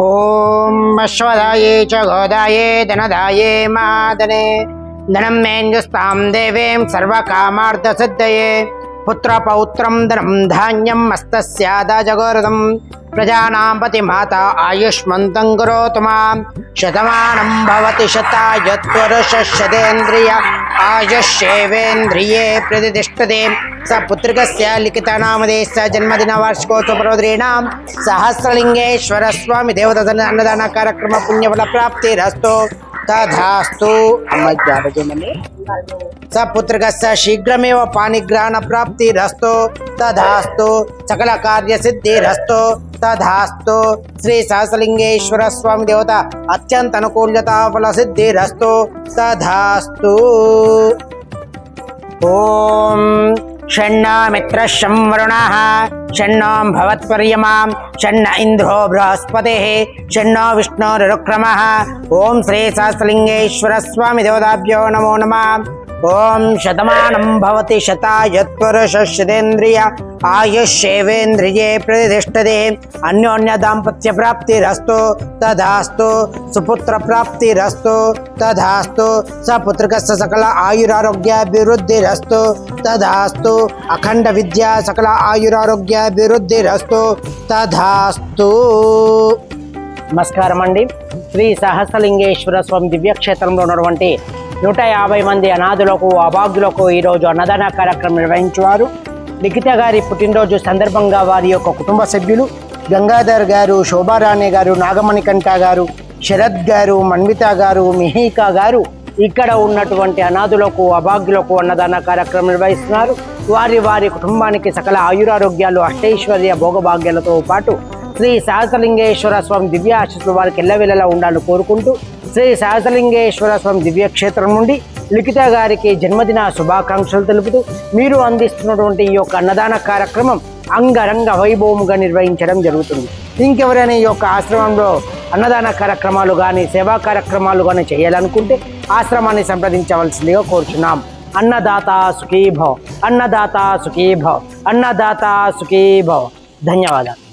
ॐ अश्वदाये च गोदाये धनदाये मादने, धनं मेऽन्युस्तां देवीं सर्वकामार्थसिद्धये, पुत्रपौत्रं धनं धान्यं मस्तस्यादजगोरदं प्रजानां पतिमाता आयुष्मन्तं करोतु माँ, शतमानं भवति शतायत्पुरुषशतेन्द्रिय आयुष्येवेन्द्रिये प्रतिष्ठते स पुत्रिकस्य लिखितनामदेश जन्मदिनवार्षिकोत्सवपर्वदीनां सहस्रलिङ्गेश्वर तथास्तु स पाणीग्रहण शीघ्रमेव पाणिग्रहणप्राप्तिरस्तु। तथास्तु सकलकार्यसिद्धिरस्तु। तथास्तु श्रीसहस्रलिङ्गेश्वर स्वामी देवता अत्यन्त अनुकूल्यताफलसिद्धिरस्तु तथास्तु। ॐ సకల కార్య సిద్ధిరస్తు తథాస్తు శ్రీ సహస్రలింగేశ్వర స్వామి దేవత అత్యంత అనుకూల్యత ఫల సిద్ధిరస్తు తథాస్తు ఓం షణ్ణమిత్ర ఓం శతమానం భవతి శతాయత్పురుషశతేంద్రియ ఆయుష్యేవేంద్రియే ప్రతిష్టతే. అన్యోన్య దాంపత్య ప్రాప్తిరస్తు తదాస్తు సుపుత్ర ప్రాప్తిరస్తు తదాస్తు సపుత్రికస్య సకల ఆయురారోగ్యాభివృద్ధిరస్తు తదాస్తు అఖండ విద్యా సకల ఆయురారోగ్యాభివృద్ధిరస్తు తదాస్తు. నమస్కారం అండి శ్రీ సహస్రలింగేశ్వర స్వామి దివ్యక్షేత్రంలో ఉన్నటువంటి నూట యాభై మంది అనాథులకు అభాగ్యులకు ఈరోజు అన్నదాన కార్యక్రమం నిర్వహించేవారు. లిఖిత గారి పుట్టినరోజు సందర్భంగా వారి యొక్క కుటుంబ సభ్యులు గంగాధర్ గారు శోభారాణి గారు నాగమణికంఠ గారు శరత్ గారు మన్విత గారు మిహికా గారు ఇక్కడ ఉన్నటువంటి అనాథులకు అభాగ్యులకు అన్నదాన కార్యక్రమం నిర్వహిస్తున్నారు. వారి వారి కుటుంబానికి సకల ఆయురారోగ్యాలు అష్టైశ్వర్య భోగభాగ్యాలతో పాటు శ్రీ సహస్రలింగేశ్వర స్వామి దివ్య ఆశీస్సులు వారికి ఎల్లవెల్లలా ఉండాలని కోరుకుంటూ శ్రీ సహస్రలింగేశ్వర స్వామి దివ్య క్షేత్రం నుండి లిఖిత గారికి జన్మదిన శుభాకాంక్షలు తెలుపుతూ మీరు అందిస్తున్నటువంటి ఈ యొక్క అన్నదాన కార్యక్రమం అంగరంగ వైభవముగా నిర్వహించడం జరుగుతుంది. ఇంకెవరైనా ఈ యొక్క ఆశ్రమంలో అన్నదాన కార్యక్రమాలు కానీ సేవా కార్యక్రమాలు కానీ చేయాలనుకుంటే ఆశ్రమాన్ని సంప్రదించవలసిందిగా కోరుచున్నాం. అన్నదాత సుఖీభవ అన్నదాత సుఖీభవ అన్నదాత సుఖీభవ. ధన్యవాదాలు.